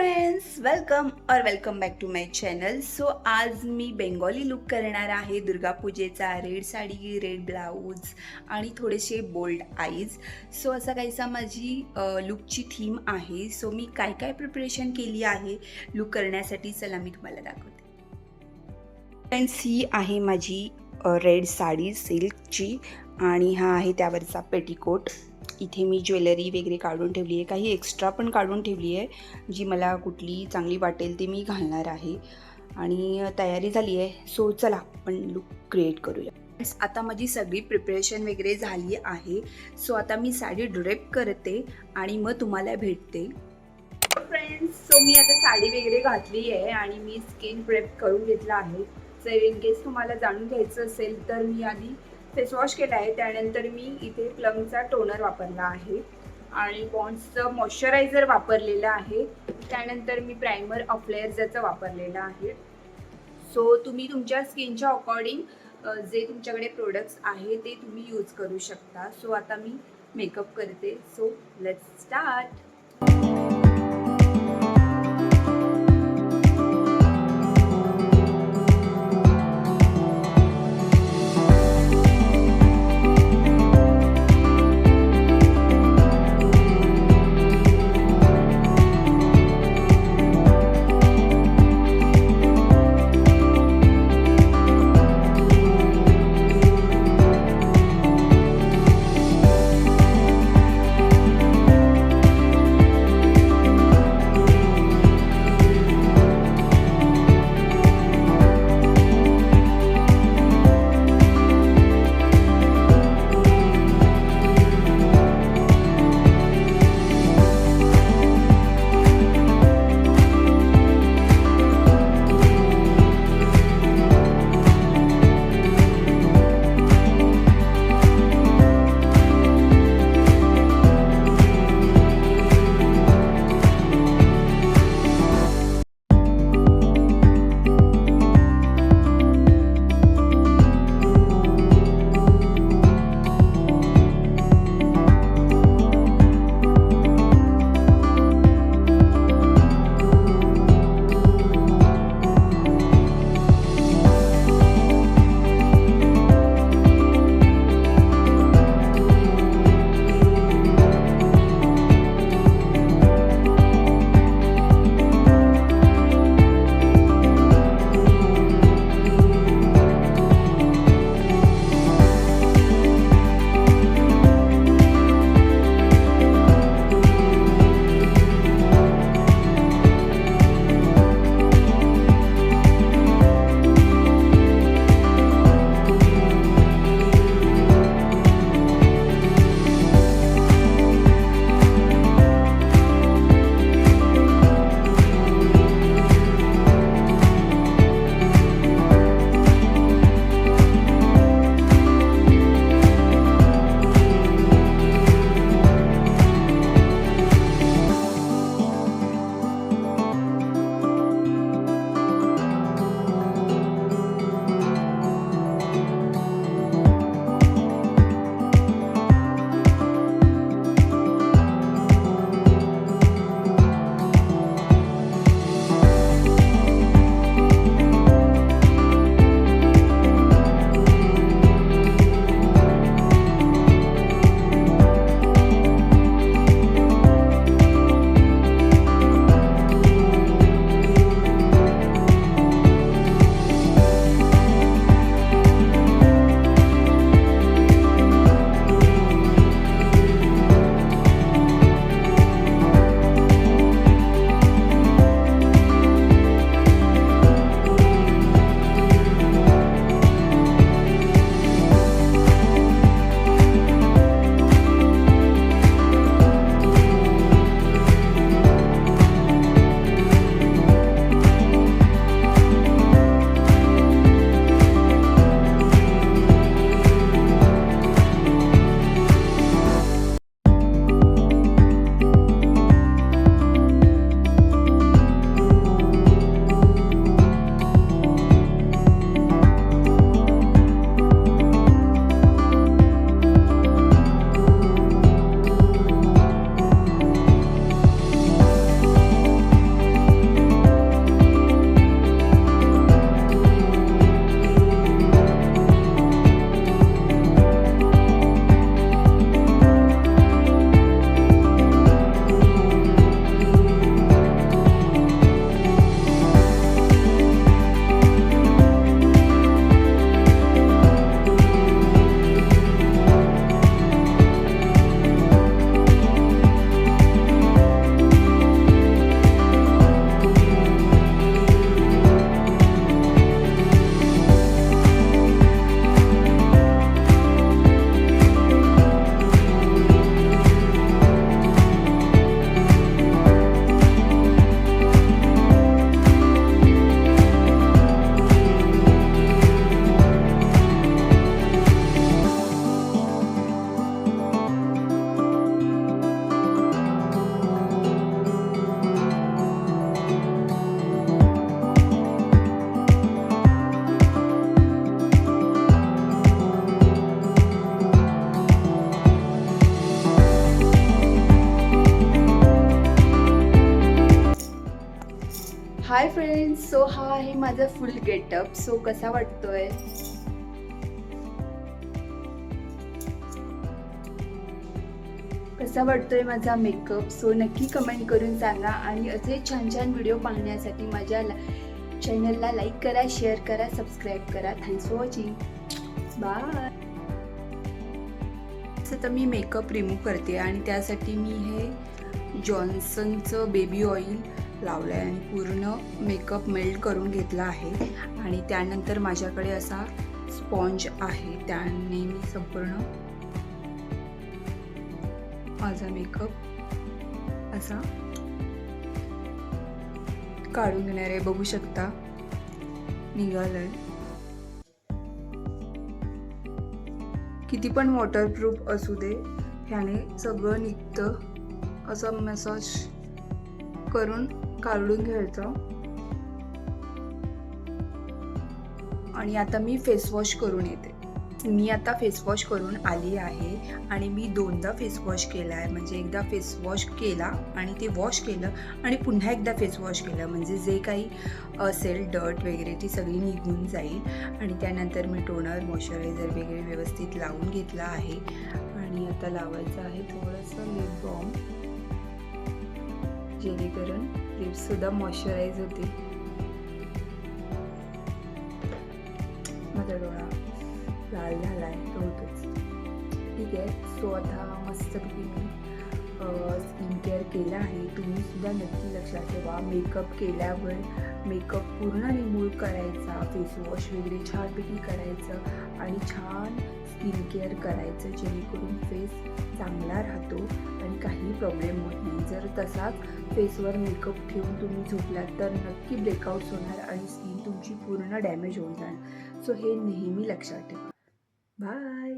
Friends welcome और welcome back to my channel so आज मी बेंगॉली लुक करणार आहे. दुर्गापूजेचा रेड साडी रेड ब्लाऊज आणि थोडेसे बोल्ड आईज सो असा काहीसा माझी लुकची थीम आहे. सो मी काय काय प्रिपरेशन केली आहे? लुक करण्यासाठी चला मी तुम्हाला दाखवते. फ्रेंड्स ही आहे माझी रेड साडी सिल्कची आणि हा आहे त्यावरचा पेटीकोट इथे मी ज्वेलरी वगैरे काढून ठेवली आहे. काही एक्स्ट्रा पण काढून ठेवली आहे जी मला कुठली चांगली वाटेल ती मी घालणार आहे. आणि तयारी झाली आहे. सो चला आपण लुक क्रिएट करूया. आता माझी सगळी प्रिपरेशन वगैरे झाली आहे. सो आता मी साडी ड्रेप करते आणि मग तुम्हाला भेटते. फ्रेंड्स सो मी आता साडी वगैरे घातली आहे आणि मी स्किन प्रेप करून घेतला आहे. जर इन केस तुम्हाला जाणून घ्यायचं असेल तर मी आधी फेसवॉश केला आहे. त्यानंतर मी इथे प्लमचा टोनर वापरला आहे आणि बॉन्ड्सचं मॉइश्चरायझर वापरलेलं आहे. त्यानंतर मी प्रायमर अफ्लेअर्सचं वापरलेलं आहे. सो तुम्ही तुमच्या स्किनच्या अकॉर्डिंग जे तुमच्याकडे प्रोडक्ट्स आहे ते तुम्ही यूज करू शकता. सो आता मी मेकअप करते. सो लेट्स स्टार्ट सो हा आहे माझा फुल गेटअप सो कसा वाटतोय? कसा वाटतोय माझा मेकअप सो नक्की कमेंट करून सांगा आणि असे छान छान व्हिडिओ पाहण्यासाठी माझ्या चॅनलला लाईक करा शेअर करा सबस्क्राईब करा. थँक्स फॉर वॉचिंग बाय तर मी मेकअप रिमूव्ह करते आणि त्यासाठी मी हे जॉन्सनचं बेबी ऑइल लावलं आहे आणि पूर्ण मेकअप मेल्ट करून घेतला आहे. आणि त्यानंतर माझ्याकडे असा स्पॉन्ज आहे. त्याने मी संपूर्ण माझा मेकअप असा काढून घेणार आहे. बघू शकता. निघालंय. किती पण वॉटरप्रूफ असू दे ह्याने सगळं निघतं. असं मसाज करून काढून घ्यायचं. आणि आता मी फेसवॉश करून येते. मी आता फेसवॉश करून आली आहे आणि मी दोनदा फेसवॉश केला आहे. म्हणजे एकदा फेसवॉश केला आणि ते वॉश केलं आणि पुन्हा एकदा फेसवॉश केलं. म्हणजे जे काही असेल डर्ट वगैरे ती सगळी निघून जाईल. आणि त्यानंतर मी टोनर मॉइश्चरायझर वगैरे व्यवस्थित लावून घेतला आहे. आणि आता लावायचं आहे थोडंसं लिप बॉम जेणेकरून लिप्ससुद्धा मॉइश्चराईज होते माझा डोळा लाल झाला आहे तो होतोच. ठीक आहे सो आता मस्तपैकी मी स्किन केअर केलं आहे तुम्ही सुद्धा नक्की लक्षात ठेवा. मेकअप केल्यावर मेकअप पूर्ण रिमूव्ह करायचा फेसवॉश वगैरे छानपैकी करायचं आणि छान स्किन केअर करायचं जेणेकरून फेस चांगला राहतो आणि काही प्रॉब्लेम होत नाही. जर तसाच फेसवर मेकअप ठेवून तुम्ही झोपलात तर नक्की ब्रेकआउट्स होणार आणि स्किन तुमची पूर्ण डॅमेज होऊन जाणार. सो हे नेहमी लक्षात ठेवा. बाय